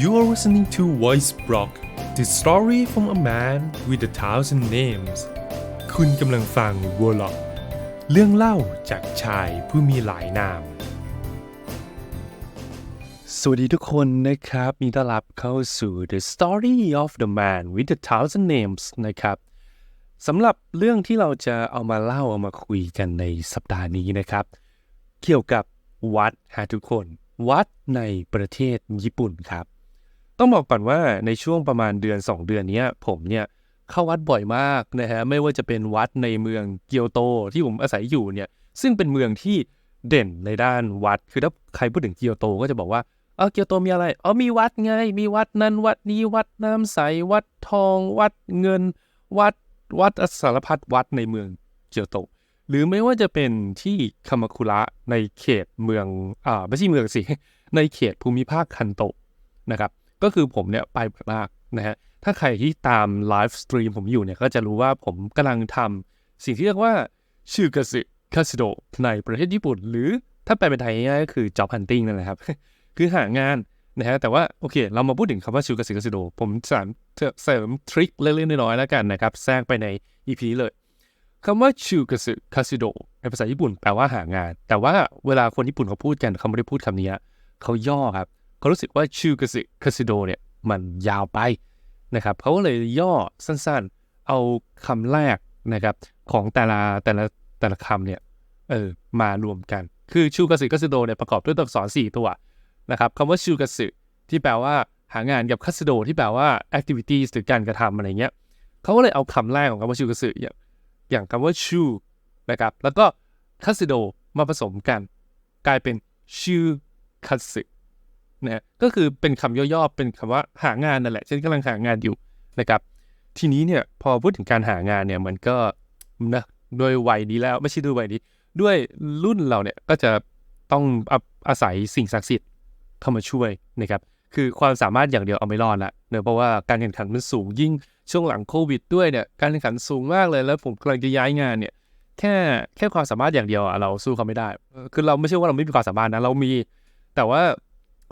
You're listening to Voice Block the story from a man with a thousand names คุณกำลังฟัง w o r l o c k เรื่องเล่าจากชายผู้มีหลายนาม สวัสดีทุกคนนะครับ มีต้อนรับเข้าสู่ The Story of the Man with a Thousand Names นะครับสำหรับเรื่องที่เราจะเอามาเล่าเอามาคุยกันในสัปดาห์นี้นะครับ เกี่ยวกับวัดฮะทุกคน วัดในประเทศญี่ปุ่นครับ ต้องบอกก่อนว่าในช่วงประมาณเดือน 2 เดือนนี้ผมเนี่ยเข้าวัดบ่อยมากนะฮะไม่ว่าจะเป็นวัดในเมืองเกียวโตที่ผมอาศัยอยู่เนี่ยซึ่งเป็นเมืองที่เด่นในด้านวัด คือถ้าใครพูดถึงเกียวโตก็จะบอกว่าเออเกียวโตมีอะไรอ๋อมีวัดไง มีวัดนั้นวัดนี้วัดน้ำใสวัดทอง วัดเงิน วัดวัดสารพัดวัดในเมืองเกียวโต หรือไม่ว่าจะเป็นที่คามาคุระในเขตเมืองอ่าไม่ใช่เมืองสิในเขตภูมิภาคคันโตะนะครับ ก็คือผมเนี่ยไปบ่อยมากนะฮะถ้าใครที่ตามไลฟ์สตรีมผมอยู่เนี่ยก็จะรู้ว่าผมกำลังทำสิ่งที่เรียกว่าชื่อกสึคาสิโดในประเทศญี่ปุ่น หรือถ้าแปลเป็นไทยง่ายก็คือ job hunting นั่นแหละครับ คือหางานนะฮะแต่ว่าโอเค เรามาพูดถึงคำว่าชูกสึคาสิโดผมสานเสริมทริคเล็กๆน้อยๆแล้วกันนะครับแทรกไปใน EP นี้เลยคำว่าชูกสึคาสิโดในภาษาญี่ปุ่นแปลว่าหางาน แต่ว่าเวลาคนญี่ปุ่นเขาพูดกันเขาไม่ได้พูดคำนี้เขาย่อครับ เขารู้สึกว่าชูกสึคาสิโดเนี่ยมันยาวไปนะครับเขาก็เลยย่อสั้นๆ เอาคำแรกนะครับของแต่ละแต่ละแต่ละคำเนี่ยเออมารวมกัน คือชูกสึคาสิโดเนี่ยประกอบด้วยตัวอักษร4ตัวนะครับคำว่าชูกสึที่แปลว่าหางานกับคาสิโดที่แปลว่า activities หรือการกระทำอะไรเงี้ยเขาก็เลยเอาคำแรกของคำว่าชูกสึอย่างอย่างคำว่าชูนะครับแล้วก็คาสิโดมาผสมกัน กลายเป็นชูคัสึ นะก็คือเป็นคำย่อๆเป็นคำว่าหางานนั่นแหละฉันกำลังหางานอยู่นะครับ ทีนี้เนี่ยพอพูดถึงการหางานเนี่ยมันก็นะด้วยวัยนี้แล้วไม่ใช่ด้วยวัยนี้ ด้วยรุ่นเราเนี่ยก็จะต้องอาอาศัยสิ่งศักดิ์สิทธิ์เข้ามาช่วยนะครับคือความสามารถอย่างเดียวเอาไม่รอดละเนอะเพราะว่าการแข่งขันมันสูงยิ่งช่วงหลังโควิดด้วยเนี่ยการแข่งขันสูงมากเลยแล้วผมกำลังจะย้ายงานเนี่ยแค่แค่ความสามารถอย่างเดียวเราสู้เขาไม่ได้ คือเราไม่ใช่ว่าเราไม่มีความสามารถนะเรามี แต่ว่า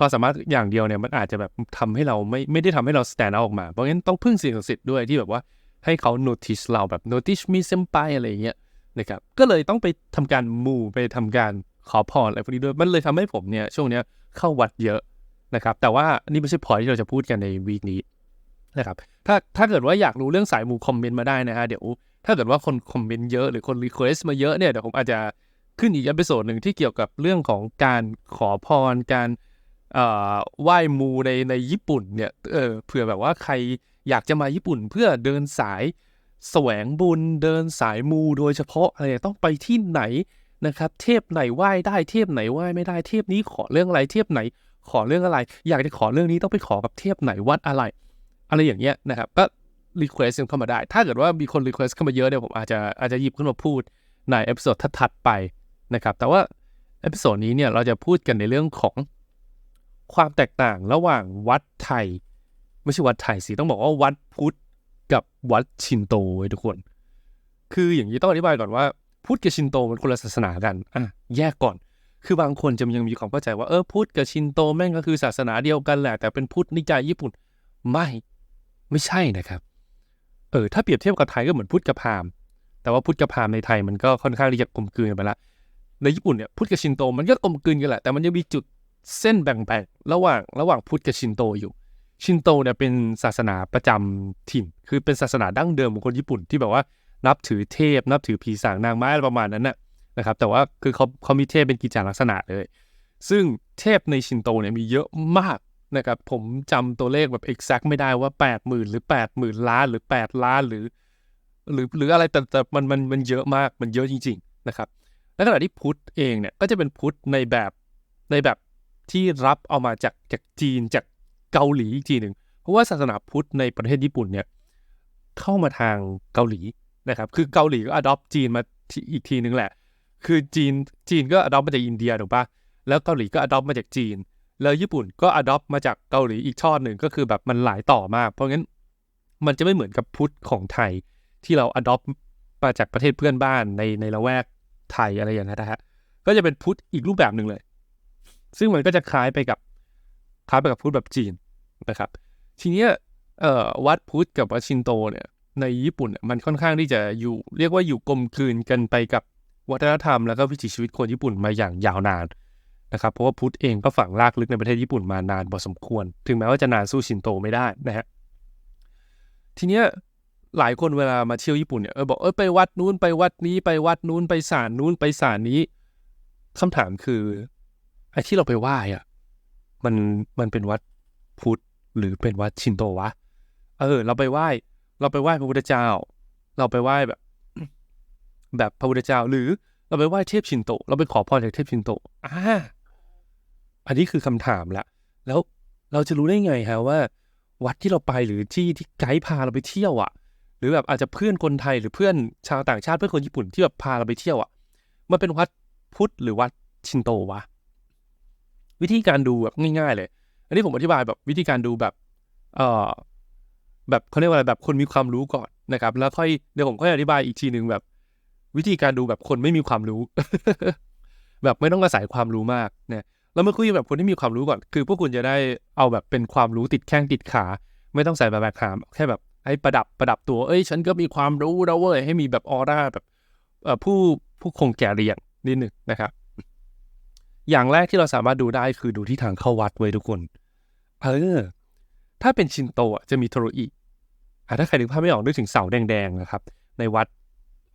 ความสามารถอย่างเดียวเนี่ยมันอาจจะแบบทำให้เราไม่ไม่ได้ทำให้เรา stand out ออกมา เพราะงั้นต้องพึ่งสิ่งศักดิ์สิทธิ์ด้วยที่แบบว่าให้เขา notice เราแบบ notice me senpai อะไรอย่างเงี้ยนะครับก็เลยต้องไปทำการมูไปทำการขอพรอะไรพวกนี้ด้วย มันเลยทำให้ผมเนี่ยช่วงเนี้ยเข้าวัดเยอะนะครับ แต่ว่านี่ไม่ใช่พอยที่เราจะพูดกันในวีคนี้นะครับถ้าถ้าเกิดว่าอยากรู้เรื่องสายมูคอมเมนต์มาได้นะฮะเดี๋ยวถ้าเกิดว่าคนคอมเมนต์เยอะหรือคนรีเควสต์มาเยอะเนี่ยเดี๋ยวผมอาจจะขึ้นอีกอพิโซดหนึ่งที่เกี่ยวกับเรื่องของการขอพรการ ไหว้มูในในญี่ปุ่นเนี่ยเออเผื่อแบบว่าใครอยากจะมาญี่ปุ่นเพื่อเดินสายแสวงบุญเดินสายมูโดยเฉพาะอะไรต้องไปที่ไหนนะครับ เทพไหนไหว้ได้เทพไหนไหว้ไม่ได้เทพนี้ขอเรื่องอะไรเทพไหนขอเรื่องอะไร อยากจะขอเรื่องนี้ต้องไปขอกับเทพไหนวัดอะไร อะไรอย่างเงี้ยนะครับก็รีเควสเข้ามาได้ ถ้าเกิดว่ามีคนรีเควสเข้ามาเยอะเนี่ยผมอาจจะอาจจะหยิบขึ้นมาพูดในเอพิโซดถัดไปนะครับแต่ว่าเอพิโซดนี้เนี่ยเราจะพูดกันในเรื่องของ ความแตกต่างระหว่างวัดไทย ไม่ใช่วัดไทยสิต้องบอกว่าวัดพุทธกับวัดชินโตไว้ทุกคน คืออย่างนี้ต้องอธิบายก่อนว่า พุทธกับชินโตมันคนละศาสนากันอะแยกก่อน คือบางคนจะยังมีความเข้าใจว่าเออพุทธกับชินโตแม่งก็คือศาสนาเดียวกันแหละ แต่เป็นพุทธนิกายญี่ปุ่นไม่ไม่ใช่นะครับเออถ้าเปรียบเทียบกับไทยก็เหมือนพุทธกับพราหมณ์แต่ว่าพุทธกับพราหมณ์ในไทยมันก็ค่อนข้างที่จะกลมกลืนไปละในญี่ปุ่นเนี่ยพุทธกับชินโตมันก็กลมกลืนกันแหละแต่มันยังมีจุด เส้นแบ่งๆระหว่างระหว่างพุทธกับชินโตอยู่ ชินโตเนี่ยเป็นศาสนาประจำถิ่น คือเป็นศาสนาดั้งเดิมของคนญี่ปุ่นที่แบบว่านับถือเทพ นับถือผีสางนางไม้อะไรประมาณนั้นนะนะครับ แต่ว่าคือเขาเขามีเทพเป็นกิจจาลักษณะเลย ซึ่งเทพในชินโตเนี่ยมีเยอะมากนะครับ ผมจำตัวเลขแบบ exact ไม่ได้ว่า8 0,000 หรือ 8 0,000 ล้านหรือ 8 ล้านหรือ หรือหรืออะไรแต่แต่มันมันมันเยอะมากมันเยอะจริง ๆ นะครับและขณะที่พุทธเองเนี่ยก็จะเป็นพุทธในแบบในแบบ ที่รับเอามาจากจากจีนจากเกาหลีอีกทีหนึ่งเพราะว่าศาสนาพุทธในประเทศญี่ปุ่นเนี่ยเข้ามาทางเกาหลีนะครับคือเกาหลีก็ adopt จีนมาอีกทีหนึ่งแหละ คือจีนจีนก็ adopt มาจากอินเดียถูกปะแล้วเกาหลีก็ adopt มาจากจีน แล้วญี่ปุ่นก็ adopt มาจากเกาหลีอีกช่อหนึ่งก็คือแบบมันหลายต่อมาก เพราะงั้นมันจะไม่เหมือนกับพุทธของไทยที่เรา adopt มาจากประเทศเพื่อนบ้านในในละแวกไทยอะไรอย่างนี้นะฮะก็จะเป็นพุทธอีกรูปแบบหนึ่งเลย ซึ่งมันก็จะคล้ายไปกับคล้ายไปกับพุทธแบบจีนนะครับ ทีเนี้ยวัดพุทธกับวัดชินโตเนี่ยในญี่ปุ่นมันค่อนข้างที่จะอยู่ เรียกว่าอยู่กลมกลืนกันไปกับวัฒนธรรมแล้วก็วิถีชีวิตคนญี่ปุ่นมาอย่างยาวนานนะครับเพราะว่าพุทธเองก็ฝังรากลึกในประเทศญี่ปุ่นมานานพอสมควร ถึงแม้ว่าจะนานสู้ชินโตไม่ได้นะฮะทีเนี้ยหลายคนเวลามาเที่ยวญี่ปุ่นเนี่ยเออบอกเออไปวัดนู้นไปวัดนี้ไปวัดนู้นไปศาลนู้นไปศาลนี้คำถามคือ ไอ้ที่เราไปไหว้อะมันมันเป็นวัดพุทธหรือเป็นวัดชินโตวะ เออ เราไปไหว้ เราไปไหว้พระพุทธเจ้า เราไปไหว้แบบ แบบพระพุทธเจ้า หรือเราไปไหว้เทพชินโต เราไปขอพรจากเทพชินโตอ่าอันนี้คือคำถามละ แล้วเราจะรู้ได้ไงฮะว่า วัดที่เราไปหรือที่ที่ไกด์พาเราไปเที่ยวอะ่ะ หรือแบบอาจจะเพื่อนคนไทยหรือเพื่อนชาวต่างชาติเพื่อนคนญี่ปุ่นที่แบบพาเราไปเที่ยวอะ่ะ มันเป็นวัดพุทธหรือวัดชินโตวะ วิธีการดูแบบง่ายๆเลย อันนี้ผมอธิบายแบบวิธีการดูแบบเอ่อแบบเขาเรียกว่าอะไรแบบคนมีความรู้ก่อนนะครับ แล้วค่อยเดี๋ยวผมค่อยอธิบายอีกทีหนึ่งแบบ วิธีการดูแบบคนไม่มีความรู้ แบบไม่ต้องอาศัยความรู้มากเนี่ยเรามาคุยแบบคนที่มีความรู้ก่อน คือพวกคุณจะได้เอาแบบเป็นความรู้ติดแข้งติดขา ไม่ต้องใส่แบบแบกหามแค่แบบให้ประดับประดับตัว เอ้ย ฉันก็มีความรู้แล้วเว้ยให้มีแบบออร่าแบบผู้ผู้คงแก่เรียงนิดหนึ่งนะครับ อย่างแรกที่เราสามารถดูได้คือดูที่ทางเข้าวัดไว้ทุกคนเออถ้าเป็นชินโตะจะมีโทโรอิอะถ้าใครนึกภาพไม่ออกนึกถึงเสาแดงๆนะครับ ในวัด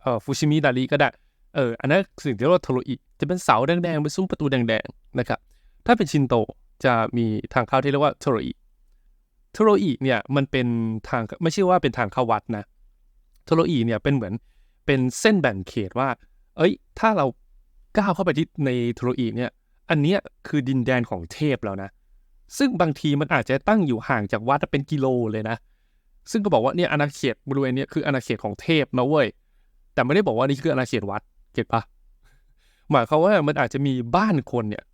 เอ่อฟูชิมิดาริก็ได้เอออันนั้นสิ่งที่เรียกว่าโทโรอิจะเป็นเสาแดงๆเป็นซุ้มประตูแดงๆนะครับ ถ้าเป็นชินโตะจะมีทางเข้าที่เรียกว่าโทโรอิโทโรอิเนี่ยมันเป็นทางไม่ใช่ว่าเป็นทางเข้าวัดนะโทโรอิเนี่ยเป็นเหมือนเป็นเส้นแบ่งเขตว่า เอ้ย ถ้าเราก้าวเข้าไปที่ในโทโรอิเนี่ย อันเนี้ยคือดินแดนของเทพแล้วนะ ซึ่งบางทีมันอาจจะตั้งอยู่ห่างจากวัดเป็นกิโลเลยนะ ซึ่งก็บอกว่าเนี่ยอาณาเขตบริเวณนี้คืออาณาเขตของเทพนะเว้ย แต่ไม่ได้บอกว่านี่คืออาณาเขตวัด เก็ตปะหมายความว่ามันอาจจะมีบ้านคนเนี่ย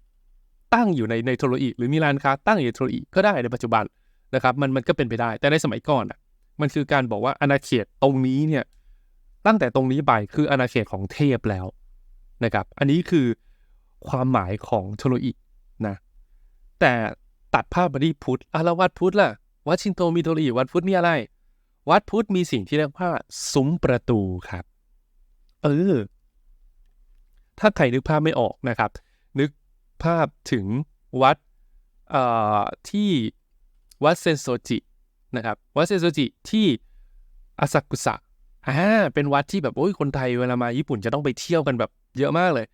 ตั้งอยู่ในในโทรอิหรือมีร้านค้าตั้งอยู่ในโทรอิก็ได้ในปัจจุบันนะครับมันมันก็เป็นไปได้ แต่ในสมัยก่อนอะมันคือการบอกว่าอาณาเขตตรงนี้เนี่ยตั้งแต่ตรงนี้ไปคืออาณาเขตของเทพแล้วนะครับ อันนี้คือ ความหมายของโทโรอินะ แต่ตัดภาพมาที่พุทธอะแล้ววัดพุทธล่ะ วัดชินโตมีโทโรอิวัดพุทธมีอะไร วัดพุทธมีสิ่งที่เรียกว่าซุ้มประตูครับ เออ ถ้าใครนึกภาพไม่ออกนะครับ นึกภาพถึงวัดที่วัดเซนโซจินะครับ วัดเซนโซจิที่อาซากุสะอ่าเป็นวัดที่แบบโอ้ยคนไทยเวลามาญี่ปุ่นจะต้องไปเที่ยวกันแบบเยอะมากเลย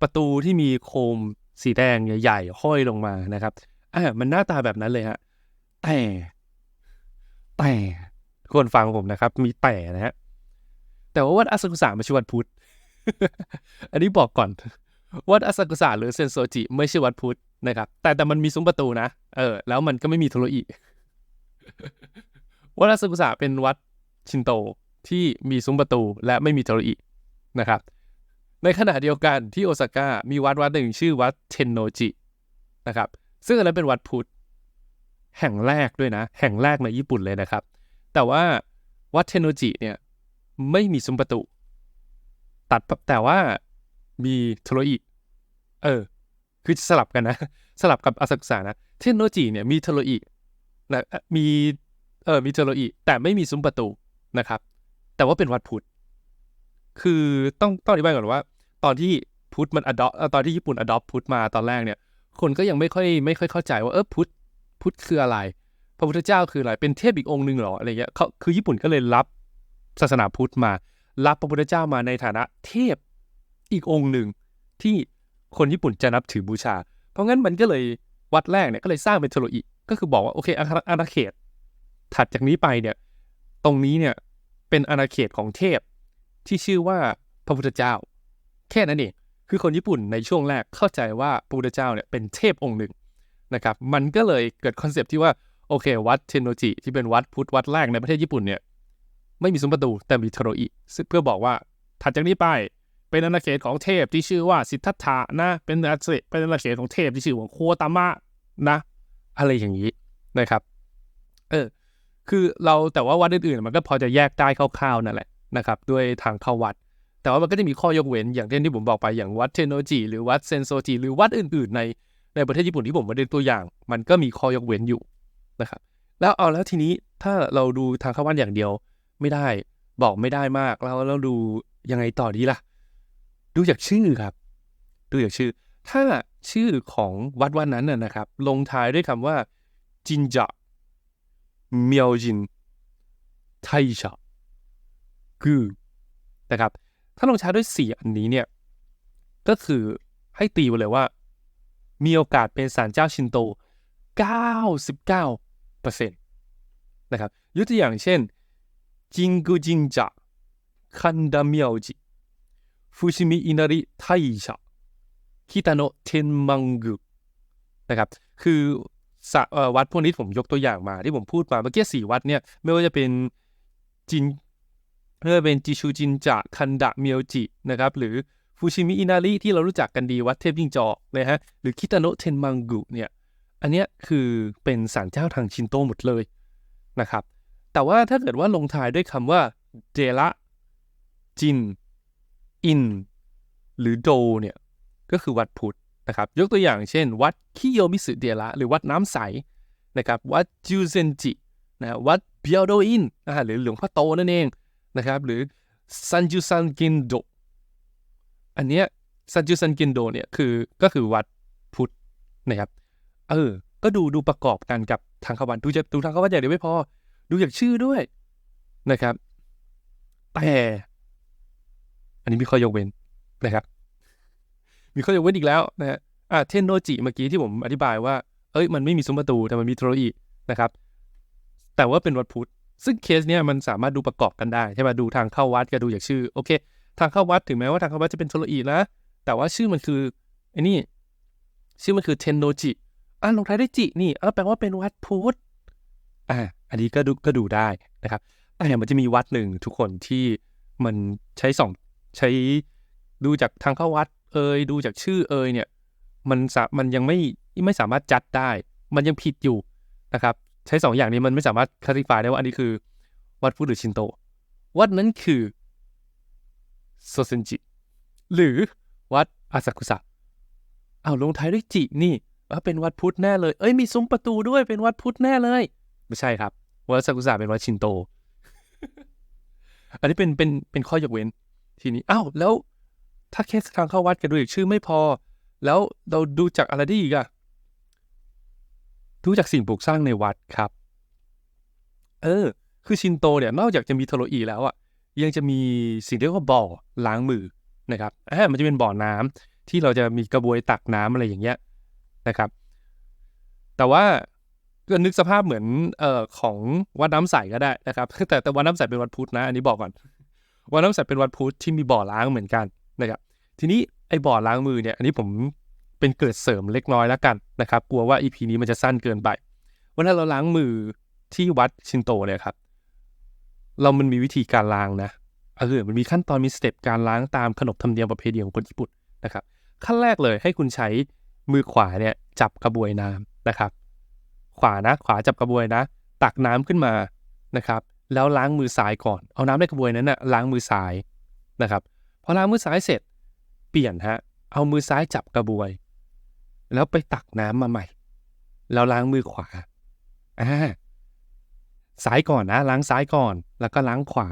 ประตูที่มีโคมสีแดงใหญ่ๆห้อยลงมานะครับอ่ามันหน้าตาแบบนั้นเลยฮะแต่ แต่คนฟังผมนะครับ มีแต่นะฮะแต่ว่าวัดอาซากุสะไม่ใช่วัดพุทธ อันนี้บอกก่อน วัดอาซากุสะหรือเซนโซจิ ไม่ใช่วัดพุทธนะครับ แต่แต่มันมีซุ้มประตูนะ เออ แล้วมันก็ไม่มีโทโรอิ วัดอาซากุสะเป็นวัดชินโตที่มีซุ้มประตูและไม่มีโทโรอินะครับ ในขณะเดียวกันที่โอซาก้ามีวัดวัดหนึ่งชื่อวัดเทนโนจินะครับ ซึ่งอันนั้นเป็นวัดพุทธแห่งแรกด้วยนะ แห่งแรกในญี่ปุ่นเลยนะครับ แต่ว่าวัดเทนโนจิเนี่ยไม่มีซุ้มประตู ตัดแต่ว่ามีโทโรอิเออ คือสลับกันนะ สลับกับอาซากุสะนะ เทนโนจิเนี่ยมีโทโรอินะมีเออมีโทโรอิแต่ไม่มีซุ้มประตูนะครับ แต่ว่าเป็นวัดพุทธ คือต้องต้องอธิบายก่อนว่า ตอนที่พุทธมันอดอตอนที่ญี่ปุ่นอดอปพุทธมาตอนแรกเนี่ย คนก็ยังไม่ค่อยไม่ค่อยเข้าใจว่าเออพุทธพุทธคืออะไร พระพุทธเจ้าคืออะไรเป็นเทพอีกองค์หนึ่งหรออะไรเงี้ยเขาคือญี่ปุ่นก็เลยรับศาสนาพุทธมา รับพระพุทธเจ้ามาในฐานะเทพอีกองค์หนึ่งที่คนญี่ปุ่นจะนับถือบูชา เพราะงั้นมันก็เลยวัดแรกเนี่ยก็เลยสร้างเป็นโทโรอิก็คือบอกว่าโอเคอาณาเขต ถัดจากนี้ไปเนี่ย ตรงนี้เนี่ยเป็นอาณาเขตของเทพ ที่ชื่อว่าพระพุทธเจ้า แค่นั้นเองคือคนญี่ปุ่นในช่วงแรกเข้าใจว่าพระพุทธเจ้าเนี่ยเป็นเทพองค์หนึ่งนะครับมันก็เลยเกิดคอนเซปต์ที่ว่าโอเค วัดเทนโนจิที่เป็นวัดพุทธวัดแรกในประเทศญี่ปุ่นเนี่ยไม่มีซุ้มประตูแต่มีโทโรอิเพื่อบอกว่าถัดจากนี้ไปเป็นอาณาเขตของเทพที่ชื่อว่าสิทธัตถะนะเป็นอาณาเขตเป็นอาณาเขตของเทพที่ชื่อว่าโคตามะนะ อะไรอย่างนี้นะครับ เออ คือเราแต่ว่าวัดอื่นๆ มันก็พอจะแยกได้คร่าวๆนั่นแหละ นะครับด้วยทางเข้าวัด แต่ว่ามันก็จะมีข้อยกเว้นอย่างเช่นที่ผมบอกไปอย่างวัดเทนโนจิหรือวัดเซนโซจิหรือวัดอื่น ๆ ในในประเทศญี่ปุ่นที่ผมมาดูตัวอย่าง มันก็มีข้อยกเว้นอยู่นะครับแล้วเอาแล้วทีนี้ถ้าเราดูทางเข้าวัดอย่างเดียวไม่ได้บอกไม่ได้มากแล้วเราดูยังไงต่อดีล่ะ ดูจากชื่อครับ ดูจากชื่อ ถ้าชื่อของวัดวันนั้นน่ะนะครับ ลงท้ายด้วยคำว่าจินจะเมียวจินไทชะ กือนะครับ ถ้าลงท้าด้วยสีอันนี้เนี่ย ก็คือให้ตีไปเลยว่า มีโอกาสเป็นศาลเจ้าชินโต 99%นะครับยกตัวอย่างเช่น จิงกุจินจะคันดามียวจิฟูชิมิอินาริไทชะคิตาโนเทนมังกุนะครับ คือสะเอ่อวัดพวกนี้ผมยกตัวอย่างมาที่ผมพูดมาเมื่อกี้สี่วัดเนี่ย ไม่ว่าจะเป็นจิน ไม่ว่าจะเป็นจิชูจินจะคันดะเมียวจินะครับหรือฟูชิมิอินาริที่เรารู้จักกันดีวัดเทพจิงจอกนะฮะหรือคิตาโนะเทนมังกุเนี่ยอันเนี้ยคือเป็นศาลเจ้าทางชินโตหมดเลยนะครับแต่ว่าถ้าเกิดว่าลงท้ายด้วยคำว่าเดระจิน อิน หรือโดเนี่ยก็คือวัดพุทธนะครับยกตัวอย่างเช่น วัดคิโยมิสึเดระหรือวัดน้ำใสนะครับวัดจูเซนจินะวัดเบียวโดอินนะฮะหรือหลวงพ่อโตนั่นเอง นะครับหรือซันจูซันกินโดอันเนี้ยซันจูซันกินโดเนี่ยคือก็คือวัดพุทธนะครับเออ ก็ดูดูประกอบกันกับทางขวันดูจะดูทางขวันอย่างเดียวไม่พอ ดูจากชื่อด้วยนะครับ แต่อันนี้มีข้อยกเว้นนะครับ มีข้อยกเว้นอีกแล้วนะฮะอ่าเทนโนจิเมื่อกี้ที่ผมอธิบายว่า เอ้ยมันไม่มีซุ้มประตูแต่มันมีโทรอีนะครับ แต่ว่าเป็นวัดพุทธ ซึ่งเคสเนี้ยมันสามารถดูประกอบกันได้ใช่ไหมดูทางเข้าวัดกับดูจากชื่อโอเค ทางเข้าวัดถึงแม้ว่าทางเข้าวัดจะเป็นโทรอีนะแต่ว่าชื่อมันคือไอ้นี่ชื่อมันคือเทนโนจิอ่าลงท้ายด้วยจินี่เออแปลว่าเป็นวัดพุทธอ่าอันนี้ก็ดูก็ดูได้นะครับแต่มันจะมีวัดหนึ่งทุกคนที่มันใช้สองใช้ดูจากทางเข้าวัดเอยดูจากชื่อเอยเนี่ยมันมันยังไม่ไม่สามารถจัดได้ มันยังผิดอยู่นะครับ ใช้สองอย่างนี้มันไม่สามารถค l า r ิฟายได้ว่าอันนี้คือ วัดพุทธหรือชินโต วัดนั้นคือโซเซนจิ หรือวัดอาซากุสะอ้าวลงท้ายด้วยจินี่ว่าเป็นวัดพุทธแน่เลย เอ้ยมีซุ้มประตูด้วยเป็นวัดพุทธแน่เลย ไม่ใช่ครับ วัดซากุสะเป็นวัดชินโต อันนี้เป็นเป็นเป็นข้อยกเว้น ทีนี้อ้าวแล้วถ้าแค่ทางเข้าวัดกันดูอีกชื่อไม่พอ แล้วเราดูจากอะไรได้อีกอะ ดูจากสิ่งปลูกสร้างในวัดครับ เออ คือชินโตเนี่ยนอกจากจะมีโทโรอีแล้วอะยังจะมีสิ่งที่เรียกว่าบ่อล้างมือนะครับอ่ามันจะเป็นบ่อน้ำที่เราจะมีกระบวยตักน้ำอะไรอย่างเงี้ยนะครับ แต่ว่าก็นึกสภาพเหมือนเอ่อของวัดน้ำใสก็ได้นะครับ แต่แต่วัดน้ำใสเป็นวัดพุทธนะ อันนี้บอกก่อน วัดน้ำใสเป็นวัดพุทธที่มีบ่อล้างเหมือนกันนะครับ ทีนี้ไอ้บ่อล้างมือเนี่ย อันนี้ผม เป็นเกิดเสริมเล็กน้อยแล้วกันนะครับ กลัวว่า EP นี้มันจะสั้นเกินไปเวลาเราล้างมือที่วัดชินโตเนี่ยครับ เรามันมีวิธีการล้างนะเออมันมีขั้นตอนมีสเต็ปการล้างตามขนบธรรมเนียมประเพณีของคนญี่ปุ่นนะครับ ขั้นแรกเลยให้คุณใช้มือขวาเนี่ยจับกระบวยน้ำนะครับ ขวานะขวาจับกระบวยนะ ตักน้ำขึ้นมานะครับ แล้วล้างมือซ้ายก่อน เอาน้ำในกระบวยนั้นนะล้างมือซ้ายนะครับพอล้างมือซ้ายเสร็จ เปลี่ยนฮะเอามือซ้ายจับกระบวย แล้วไปตักน้ำมาใหม่ แล้วล้างมือขวาอ่าซ้ายก่อนนะล้างซ้ายก่อน แล้วก็ล้างขวา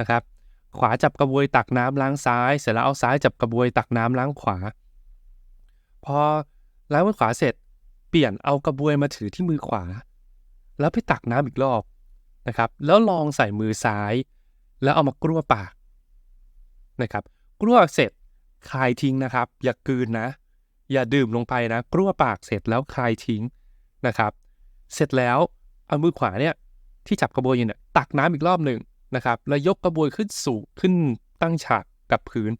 นะครับ ขวาจับกระบวยตักน้ำล้างซ้าย เสร็จแล้วเอาซ้ายจับกระบวยตักน้ำล้างขวา พอล้างมือขวาเสร็จ เปลี่ยนเอากระบวยมาถือที่มือขวา แล้วไปตักน้ำอีกรอบนะครับ แล้วลองใส่มือซ้าย แล้วเอามากลัวปากนะครับกลัวเสร็จคายทิ้งนะครับ อย่ากลืนนะ อย่าดื่มลงไปนะกลั้วปากเสร็จแล้วคลายทิ้งนะครับ เสร็จแล้วเอามือขวาเนี่ยที่จับกระบวยอยู่เนี่ยตักน้ำอีกรอบหนึ่งนะครับ แล้วยกกระบวยขึ้นสูงขึ้นตั้งฉากกับพื้น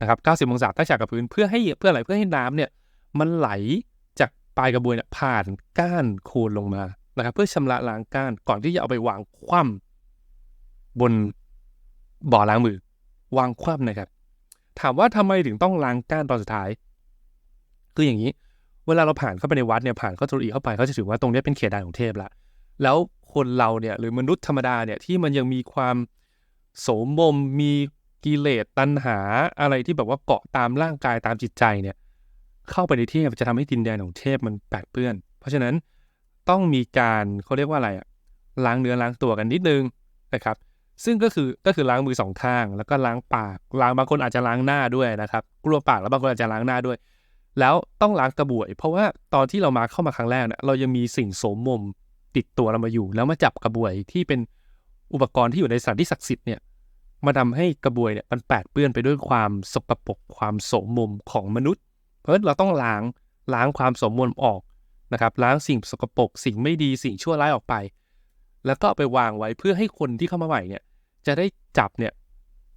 นะครับ 90 องศาตั้งฉากกับพื้นเพื่อให้เพื่ออะไรเพื่อให้น้ำเนี่ยมันไหลจากปลายกระบวยเนี่ยผ่านก้านโคนลงมานะครับ เพื่อชำระล้างก้านก่อนที่จะเอาไปวางคว่ำบนบ่อล้างมือ วางคว่ำนะครับ ถามว่าทำไมถึงต้องล้างก้านตอนสุดท้าย คืออย่างนี้ เวลาเราผ่านเข้าไปในวัดเนี่ยผ่านเข้าตุรีเข้าไปเขาจะถือว่าตรงนี้เป็นเขตแดนของเทพละแล้วคนเราเนี่ยหรือมนุษย์ธรรมดาเนี่ยที่มันยังมีความโสมมมีกิเลสตัณหาอะไรที่แบบว่าเกาะตามร่างกายตามจิตใจเนี่ยเข้าไปในเทพจะทำให้ดินแดนของเทพมันแปดเปื้อน เพราะฉะนั้นต้องมีการเขาเรียกว่าอะไรอะล้างเนื้อล้างตัวกันนิดนึงนะครับซึ่งก็คือก็คือล้างมือสองข้าง แล้วก็ล้างปากล้างบางคนอาจจะล้างหน้าด้วยนะครับกลัวปากแล้วบางคนอาจจะล้างหน้าด้วย แล้วต้องล้างกระบวย เพราะว่าตอนที่เรามาเข้ามาครั้งแรกเนี่ยเรายังมีสิ่งโสมมมติดตัวเรามาอยู่ แล้วมาจับกระบวยที่เป็นอุปกรณ์ที่อยู่ในสถานที่ศักดิ์สิทธิ์เนี่ยมาทำให้กระบวยเนี่ยมันแปดเปื้อนไปด้วยความสกปรกความโสมมมของมนุษย์ เพราะฉะนั้นเราต้องล้างล้างความโสมมออกนะครับล้างสิ่งสกปรกสิ่งไม่ดีสิ่งชั่วร้ายออกไป แล้วก็ไปวางไว้เพื่อให้คนที่เข้ามาใหม่เนี่ยจะได้จับเนี่ย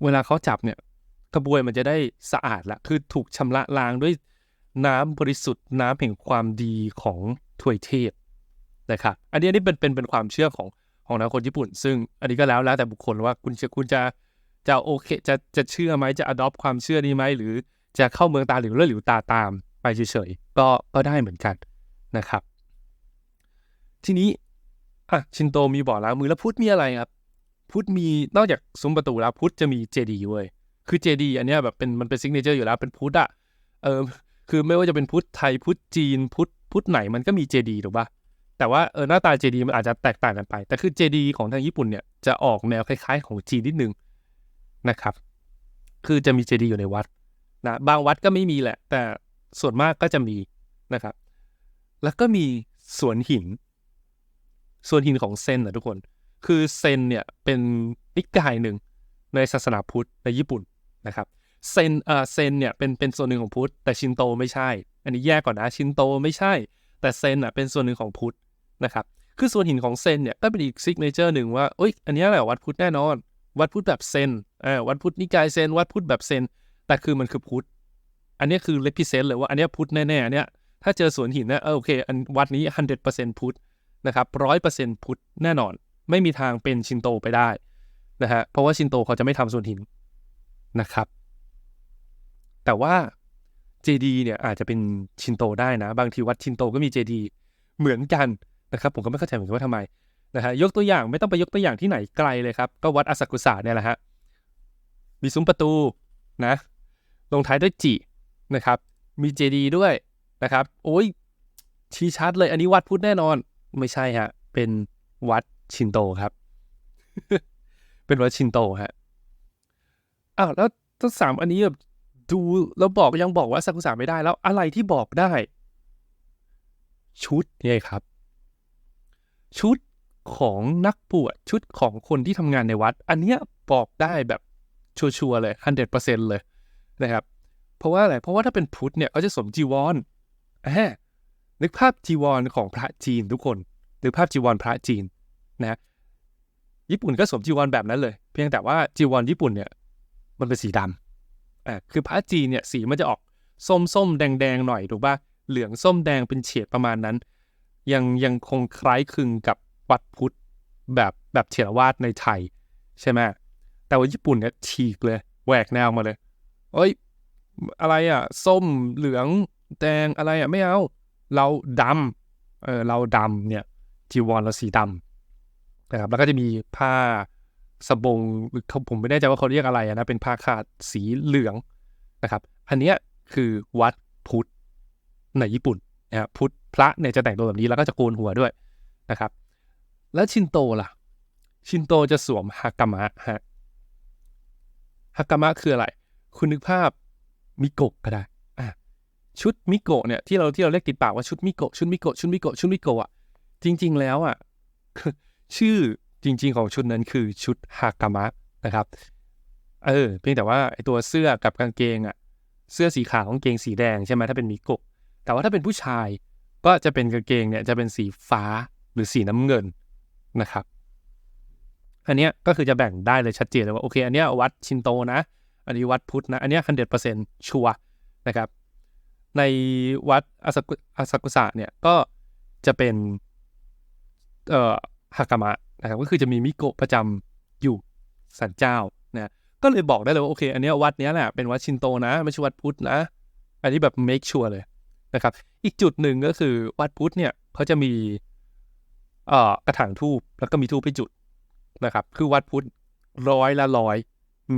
เวลาเขาจับเนี่ยกระบวยมันจะได้สะอาดละคือถูกชำระล้างด้วย น้ำบริสุทธิ์น้ำแห่งความดีของถวยเทพนะครับอันนี้อันนี้เป็นเป็นเป็นความเชื่อของของนักคนญี่ปุ่น ซึ่งอันนี้ก็แล้วแล้วแต่บุคคลว่าคุณจะคุณจะจะโอเคจะจะเชื่อไหมจะ adopt ความเชื่อนี้ไหมหรือจะเข้าเมืองตาหรือเลือหลิวตาตามไปเฉยๆก็ก็ได้เหมือนกันนะครับ ทีนี้อะชินโตมีบ่อล้างมือแล้วพุทธมีอะไรครับ พุทธมีนอกจากซุ้มประตูแล้วพุทธจะมีเจดีย์เว้ยคือเจดีย์อันเนี้ยแบบเป็นมันเป็นซิกเนเจอร์อยู่แล้วเป็นพุทธอะเออ คือไม่ว่าจะเป็นพุทธไทยพุทธจีนพุทธพุทธไหนมันก็มีเจดีถูกปะแต่ว่าเออหน้าตาเจดีมันอาจจะแตกต่างกันไป แต่คือเจดีของทางญี่ปุ่นเนี่ยจะออกแนวคล้ายๆ ของจีนนิดนึงนะครับ คือจะมีเจดีอยู่ในวัดนะบางวัดก็ไม่มีแหละ แต่ส่วนมากก็จะมีนะครับ แล้วก็มีสวนหิน สวนหินของเซนนะทุกคน คือเซนเนี่ยเป็นนิกายหนึ่งในศาสนาพุทธในญี่ปุ่นนะครับ เซนเอ่อเซนเนี่ยเป็นเป็นส่วนหนึ่งของพุทธแต่ชินโตไม่ใช่ อันนี้แยกก่อนนะชินโตไม่ใช่ แต่เซนอะเป็นส่วนหนึ่งของพุทธนะครับคือส่วนหินของเซนเนี่ยก็เป็นอีกซิกเนเจอร์หนึ่งว่าเอ้ยอันนี้แหละวัดพุทธแน่นอน วัดพุทธแบบเซนเออวัดพุทธนิกายเซนวัดพุทธแบบเซนแต่คือมันคือพุทธอันนี้คือเลพิเซนเลยว่าอันนี้พุทธแน่ๆอันเนี้ยถ้าเจอสวนหินเนี่ยเออโอเคอันวัดนี้ 100%พุทธนะครับร้อยเปอร์เซ็นต์พุทธแน่นอน ไม่มีทางเป็นชินโตไปได้นะฮะเพราะว่าชินโตเขาจะไม่ทำส่วนหินนะครับ แต่ว่าเจดีเนี่ยอาจจะเป็นชินโตได้นะ บางทีวัดชินโตก็มีเจดีเหมือนกันนะครับ ผมก็ไม่เข้าใจเหมือนกันว่าทำไมนะฮะยกตัวอย่างไม่ต้องไปยกตัวอย่างที่ไหนไกลเลยครับก็วัดอาซากุสะเนี่ยแหละฮะมีซุ้มประตูนะลงท้ายด้วยจินะครับมีเจดีด้วยนะครับ โอ้ยชี้ชัดเลย อันนี้วัดพุทธแน่นอน ไม่ใช่ฮะ เป็นวัดชินโตครับ เป็นวัดชินโตฮะอ้าวแล้วทั้งสามอันนี้แบบ ดูแล้วบอกยังบอกว่าซากุสะไม่ได้แล้วอะไรที่บอกได้ ชุดเนี่ยครับ ชุดของนักบวชชุดของคนที่ทำงานในวัด อันเนี้ยบอกได้แบบชัวร์เลยฮันเดเปอร์เซ็นเลยนะครับ เพราะว่าอะไร เพราะว่าถ้าเป็นพุทธเนี่ยเขาจะสวมจีวรแหมนึกภาพจีวรของพระจีนทุกคนนึกภาพจีวรพระจีนนะญี่ปุ่นก็สวมจีวรแบบนั้นเลย เพียงแต่ว่าจีวรญี่ปุ่นเนี่ย มันเป็นสีดำ อ่าคือพระจีนเนี่ยสีมันจะออกส้มส้มแดงแดงหน่อยถูกป่ะเหลืองส้มแดงเป็นเฉดประมาณนั้น ยังยังคงคล้ายคลึงกับวัดพุทธแบบแบบเถรวาทในไทยใช่ไหมแต่ว่าญี่ปุ่นเนี่ยฉีกเลยแหวกแนวมาเลย เอ้ย อะไรอะ ส้มเหลืองแดงอะไรอะ ไม่เอา เราดำเออเราดำเนี่ยจีวรเราสีดำนะครับแล้วก็จะมีผ้า สบงผมไม่แน่ใจว่าเขาเรียกอะไรนะเป็นผ้าคาดสีเหลืองนะครับ อันเนี้ยคือวัดพุทธในญี่ปุ่นนะพุทธพระเนี่ยจะแต่งตัวแบบนี้แล้วก็จะโกนหัวด้วยนะครับ แล้วชินโตล่ะ ชินโตจะสวมฮากามะฮะฮากามะคืออะไร คุณนึกภาพมิโกะก็ได้อะชุดมิโกะเนี่ยที่เราที่เราเรียกติดปากว่าชุดมิโกะชุดมิโกะชุดมิโกะชุดมิโกะอะจริง ๆ แล้วอะชื่อ จริง ๆ ของชุดนั้นคือชุดฮากามะนะครับ เออ เพียงแต่ว่าไอตัวเสื้อกับกางเกงอะเสื้อสีขาวกางเกงสีแดงใช่ไหมถ้าเป็นมิโกะแต่ว่าถ้าเป็นผู้ชายก็จะเป็นกางเกงเนี่ยจะเป็นสีฟ้าหรือสีน้ำเงินนะครับ อันเนี้ยก็คือจะแบ่งได้เลยชัดเจนเลยว่าโอเคอันเนี้ยวัดชินโตนะ อันนี้วัดพุทธนะอันเนี้ยคันเด็ดเปอร์เซ็นต์ชัวนะครับ ในวัดอาซากุอาซากุสะเนี่ยก็จะเป็นเอ่อฮากามะ นะครับก็คือจะมีมิโกะประจำอยู่สันเจ้านะก็เลยบอกได้เลยว่าโอเค อันนี้วัดนี้แหละเป็นวัดชินโตนะไม่ใช่วัดพุทธนะ อันนี้แบบ make sure เลยนะครับ อีกจุดหนึ่งก็คือวัดพุทธเนี่ยเขาจะมีเอ่อกระถางทูบแล้วก็มีทูบให้จุดนะครับ คือวัดพุทธร้อยละร้อย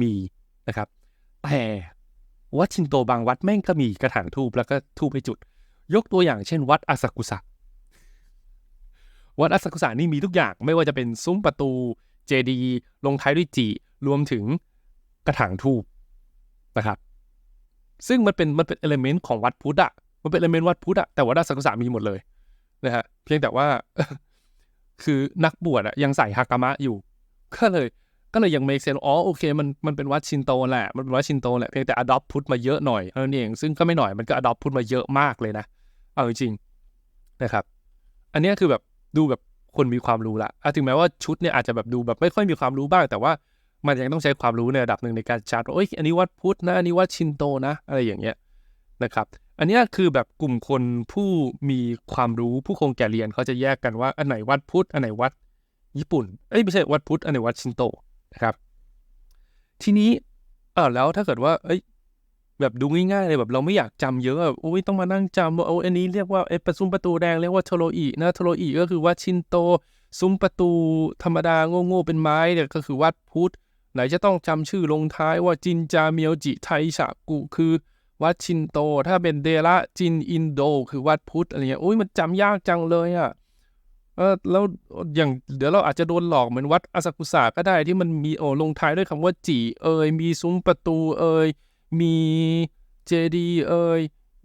มีนะครับแต่วัดชินโตบางวัดแม่งก็มีกระถางทูบแล้วก็ทูบให้จุด ยกตัวอย่างเช่น วัดอาซากุสะ วัดอาซากุสะนี่มีทุกอย่างไม่ว่าจะเป็นซุ้มประตูเจดีลงท้ายด้วยจีรวมถึงกระถางทูบนะครับ ซึ่งมันเป็นมันเป็นเอลเมนต์ของวัดพุทธอะมันเป็นเอลเมนต์วัดพุทธอะแต่วัดอาซากุสะมีหมดเลยนะฮะเพียงแต่ว่าคือนักบวชอะยังใส่ฮากามะอยู่ ก็เลยก็เลยยัง make sense อ๋อโอเคมันมันเป็นวัดชินโตแหละ มันเป็นวัดชินโตแหละ เพียงแต่ adopt พุทธมาเยอะหน่อยเท่านั้นเอง ซึ่งก็ไม่หน่อยมันก็ adopt พุทธมาเยอะมากเลยนะ เอาจริงๆนะครับ อันนี้คือแบบ ดูแบบคนมีความรู้ละอะถึงแม้ว่าชุดเนี่ยอาจจะแบบดูแบบไม่ค่อยมีความรู้บ้าง แต่ว่ามันยังต้องใช้ความรู้ในระดับหนึ่งในการจัดว่าเอ้ยอันนี้วัดพุทธนะอันนี้วัดชินโตนะ อะไรอย่างเงี้ยนะครับ อันนี้คือแบบกลุ่มคนผู้มีความรู้ผู้คงแก่เรียนเขาจะแยกกันว่าอันไหนวัดพุทธอันไหนวัดญี่ปุ่นเอ้ยไม่ใช่วัดพุทธอันไหนวัดชินโตนะครับ ทีนี้เออแล้วถ้าเกิดว่าเอ้ย แบบดูง่ายๆเลยแบบเราไม่อยากจำเยอะแบบโอ้ยต้องมานั่งจำว่าโอ้อันนี้เรียกว่าเอประซุมประตูแดงเรียกว่าโทโรอินะโทโรอิก็คือวัดชินโต ซุ้มประตูธรรมดาโง่ๆเป็นไม้เนี่ยก็คือวัดพุทธไหนจะต้องจำชื่อลงท้ายว่าจินจาเมียวจิไทฉะกุคือวัดชินโต ถ้าเป็นเดระจินอินโด คือวัดพุทธอะไรเงี้ยโอ้ยมันจำยากจังเลยอะเออแล้วอย่างเดี๋ยวเราอาจจะโดนหลอกเหมือนวัดอาซากุสะก็ได้ที่มันมีโอลงท้ายด้วยคำว่าจิเอยมีซุ้มประตูเอย มีเจดีย์เอ่ย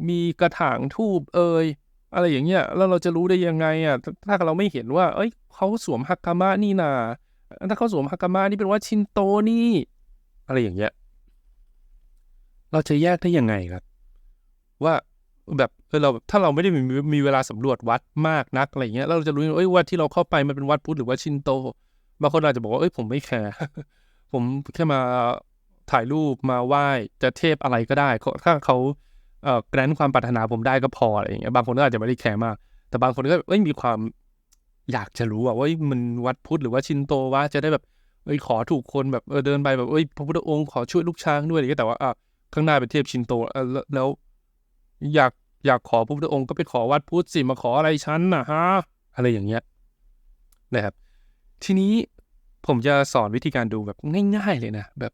มีกระถางทูบเอ่ยอะไรอย่างเงี้ยแล้วเราจะรู้ได้ยังไงอะถ้าเราไม่เห็นว่า เอ้ยเขาสวมฮักกามะนี่นาถ้าเขาสวมฮักกามะนี่เป็นวัดชินโตนี่อะไรอย่างเงี้ยเราจะแยกได้ยังไงครับ ว่าแบบเราถ้าเราไม่ได้มีมีเวลาสำรวจวัดมากนักอะไรเงี้ยเราจะรู้เอ้ยวัดที่เราเข้าไปมันเป็นวัดพุทธหรือว่าชินโตบางคนอาจจะบอกว่าเอ้ยผมไม่แคร์ผมแค่มา ถ่ายรูปมาไหว้จะเทพอะไรก็ได้ ถ้าเขาเอ่อแกรนความปรารถนาผมได้ก็พออะไรอย่างเงี้ยบางคนก็อาจจะไม่ได้แคร์มาก แต่บางคนก็เอ้ยมีความอยากจะรู้อะว่ามันวัดพุทธหรือว่าชินโตวะจะได้แบบเอ้ยขอถูกคนแบบเออเดินไปแบบเอ้ยพระพุทธองค์ขอช่วยลูกช้างด้วยอะไรเงี้ยแต่ว่าอะข้างหน้าเป็นเทพชินโตเออแล้วอยากอยากขอพระพุทธองค์ก็ไปขอวัดพุทธสิมาขออะไรฉันนะฮะอะไรอย่างเงี้ยนะครับ ทีนี้ผมจะสอนวิธีการดูแบบง่าย ๆ เลยนะแบบ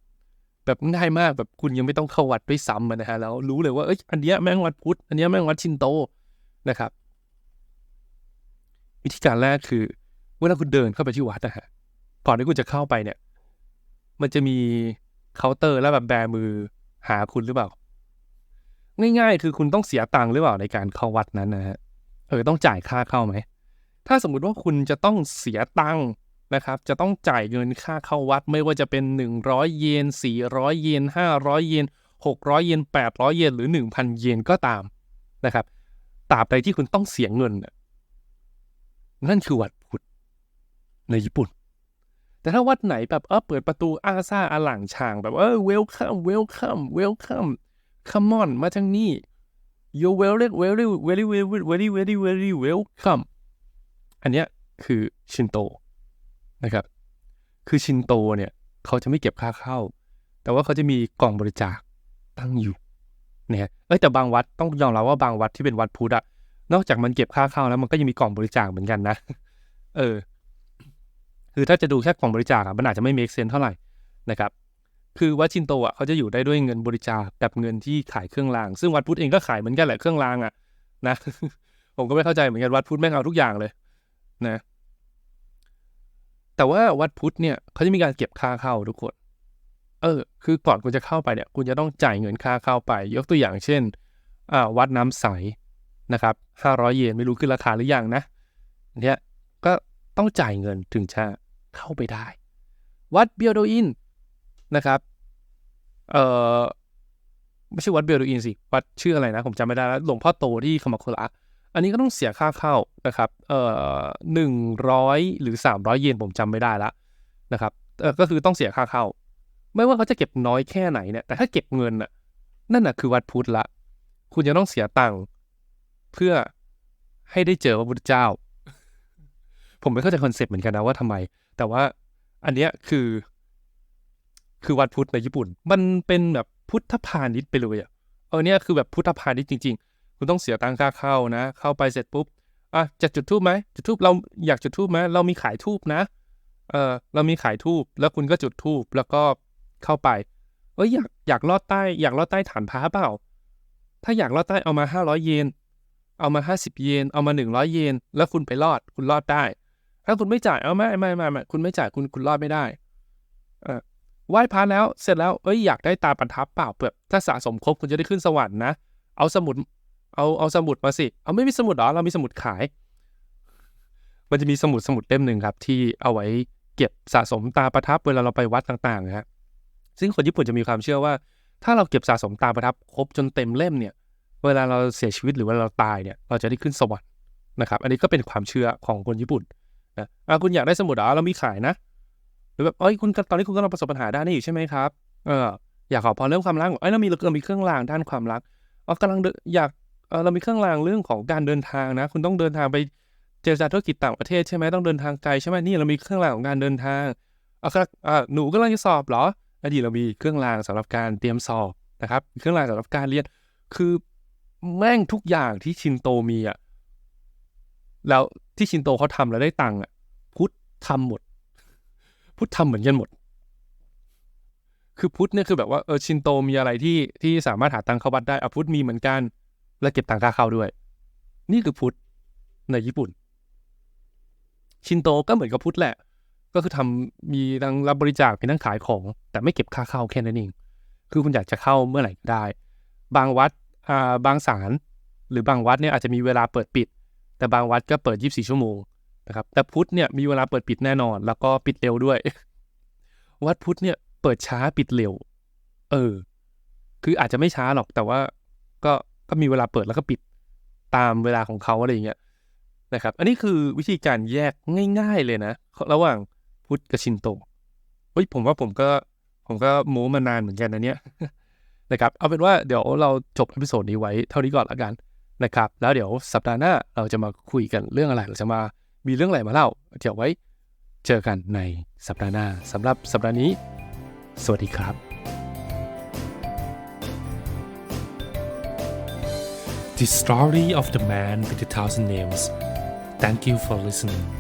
แบบง่ายมากแบบคุณยังไม่ต้องเข้าวัดด้วยซ้ำนะฮะแล้วรู้เลยว่าเอ้ยอันเนี้ยแม่งวัดพุทธอันเนี้ยแม่งวัดชินโตนะครับ วิธีการแรกคือ เวลาคุณเดินเข้าไปที่วัดนะฮะก่อนที่คุณจะเข้าไปเนี่ย มันจะมีเคาน์เตอร์แล้วแบบแบมือหาคุณหรือเปล่า ง่าย ๆ คือคุณต้องเสียตังค์หรือเปล่าในการเข้าวัดนั้นนะฮะเออต้องจ่ายค่าเข้าไหมถ้าสมมุติว่าคุณจะต้องเสียตังค์ นะครับจะต้องจ่ายเงินค่าเข้าวัดไม่ว่าจะเป็น 100 เยน 400 เยน 500 เยน 600 เยน 800 เยน หรือ 1,000 เยนก็ตามนะครับตราบใดที่คุณต้องเสียเงิน นั่นคือวัดพุทธในญี่ปุ่น แต่ถ้าวัดไหนแบบเออเปิดประตูอาซาอาหลังช่างแบบเออเวลคัมเวลคัมเวลคัม come on มาทางนี้ you very very very very very very very welcome อันเนี้ยคือชินโต นะครับ คือชินโตเนี่ยเขาจะไม่เก็บค่าเข้า แต่ว่าเขาจะมีกล่องบริจาคตั้งอยู่เนี่ยเอ้ยแต่บางวัดต้องยอมรับว่าบางวัดที่เป็นวัดพุทธอะนอกจากมันเก็บค่าเข้าแล้วมันก็ยังมีกล่องบริจาคเหมือนกันนะ เออ คือถ้าจะดูแค่กล่องบริจาคอะมันอาจจะไม่ make sense เท่าไหร่นะครับ คือวัดชินโตอะเขาจะอยู่ได้ด้วยเงินบริจาคแบบเงินที่ขายเครื่องราง ซึ่งวัดพุทธเองก็ขายเหมือนกันแหละเครื่องรางอะนะ ผมก็ไม่เข้าใจเหมือนกันวัดพุทธแม่งเอาทุกอย่างเลย นะ แต่ว่าวัดพุทธเนี่ยเขาจะมีการเก็บค่าเข้าทุกคน เออ คือก่อนคุณจะเข้าไปเนี่ย คุณจะต้องจ่ายเงินค่าเข้าไป ยกตัวอย่างเช่นอ่าวัดน้ำใสนะครับห้าร้อยเยนไม่รู้ขึ้นราคาหรือยังนะเนี่ยก็ต้องจ่ายเงินถึงจะเข้าไปได้ วัดเบียโดอินนะครับเอ่อไม่ใช่วัดเบลดูอินสิ วัดชื่ออะไรนะ ผมจำไม่ได้แล้ว หลวงพ่อโตที่คามาโคระ อันนี้ก็ต้องเสียค่าเข้านะครับเอ่อหนึ่งร้อยหรือสามร้อยเยนผมจำไม่ได้ละนะครับเออก็คือต้องเสียค่าเข้า ไม่ว่าเขาจะเก็บน้อยแค่ไหนเนี่ยแต่ถ้าเก็บเงินน่ะนั่นน่ะคือวัดพุทธละ คุณจะต้องเสียตังค์เพื่อให้ได้เจอพระพุทธเจ้า ผมไม่เข้าใจคอนเซ็ปต์เหมือนกันนะว่าทำไม แต่ว่าอันเนี้ยคือ คือวัดพุทธในญี่ปุ่น มันเป็นแบบพุทธพาณิชย์ไปเลยอะเออเนี่ยคือแบบพุทธพาณิชย์จริง ๆ คุณต้องเสียตังค่าเข้านะ เข้าไปเสร็จปุ๊บอะจะจุดทูบไหมจุดทูบเราอยากจุดทูบไหมเรามีขายทูบนะเออเรามีขายทูบแล้วคุณก็จุดทูบแล้วก็เข้าไปเอ้ยอยากอยากลอดใต้อยากลอดใต้ฐานพระเปล่า ถ้าอยากลอดใต้เอามาห้าร้อยเยน เอามาห้าสิบเยน เอามาหนึ่งร้อยเยน แล้วคุณไปลอดคุณลอดได้ ถ้าคุณไม่จ่ายเอาไม่ไม่ไม่ไม่คุณไม่จ่ายคุณคุณรอดไม่ได้เออไหว้พระแล้วเสร็จแล้วเอ้ยอยากได้ตาประทับเปล่าเปล่าถ้าสะสมครบคุณจะได้ขึ้นสวรรค์นะ เอาสมุด เอาเอาสมุดมาสิ เอาไม่มีสมุดหรอ เรามีสมุดขาย มันจะมีสมุดสมุดเล่มหนึ่งครับ ที่เอาไว้เก็บสะสมตาประทับเวลาเราไปวัดต่างๆนะฮะ ซึ่งคนญี่ปุ่นจะมีความเชื่อว่า ถ้าเราเก็บสะสมตาประทับครบจนเต็มเล่มเนี่ย เวลาเราเสียชีวิตหรือเวลาเราตายเนี่ย เราจะได้ขึ้นสวรรค์นะครับ อันนี้ก็เป็นความเชื่อของคนญี่ปุ่นนะอะคุณอยากได้สมุดหรอ เรามีขายนะ หรือแบบเอ้ยคุณตอนนี้คุณกำลังประสบปัญหาด้านนี้อยู่ใช่ไหมครับ เอออยากขอพรเรื่องความรักเอ้ยเรามีเรามีเครื่องรางด้านความรักอ๋อกำลังอยาก เรามีเครื่องรางเรื่องของการเดินทางนะ คุณต้องเดินทางไปเจรจาธุรกิจต่างประเทศใช่ไหมต้องเดินทางไกลใช่ไหมนี่เรามีเครื่องรางของการเดินทางอะครับอ่าหนูกำลังจะสอบเหรออดีเรามีเครื่องรางสำหรับการเตรียมสอบนะครับ เครื่องรางสำหรับการเรียน คือแม่งทุกอย่างที่ชินโตมีอะแล้วที่ชินโตเขาทำแล้วได้ตังค์อะพุทธทำหมด พุทธทำเหมือนกันหมด คือพุทธเนี่ยคือแบบว่าเออชินโตมีอะไรที่ที่สามารถหาตังค์เข้าวัดได้อพุทธมีเหมือนกัน และเก็บตังค่าเข้าด้วย นี่คือพุทธในญี่ปุ่น ชินโตก็เหมือนกับพุทธแหละ ก็คือทำมีทั้งรับบริจาคมีทั้งขายของ แต่ไม่เก็บค่าเข้าแค่นั้นเอง คือคุณอยากจะเข้าเมื่อไหร่ก็ได้ บางวัดอ่าบางศาลหรือบางวัดเนี่ยอาจจะมีเวลาเปิดปิด แต่บางวัดก็เปิด 24 ชั่วโมงนะครับแต่พุทธเนี่ยมีเวลาเปิดปิดแน่นอน แล้วก็ปิดเร็วด้วย วัดพุทธเนี่ยเปิดช้าปิดเร็ว เออ คืออาจจะไม่ช้าหรอกแต่ว่าก็ ก็มีเวลาเปิดแล้วก็ปิดตามเวลาของเขาอะไรอย่างเงี้ยนะครับ อันนี้คือวิธีการแยกง่าย ๆเลยนะ ระหว่างพุทธกับชินโตเฮ้ยผมว่าผมก็ผมก็โม้มานานเหมือนกันนะเนี่ยนะครับเอาเป็นว่าเดี๋ยวเราจบเอพิโซดนี้ไว้เท่านี้ก่อนละกันนะครับ แล้วเดี๋ยวสัปดาห์หน้าเราจะมาคุยกันเรื่องอะไรเราจะมามีเรื่องอะไรมาเล่าเดี๋ยวไว้เจอกันในสัปดาห์หน้าสำหรับสัปดาห์นี้ สวัสดีครับ The Story of the Man with a Thousand Names. Thank you for listening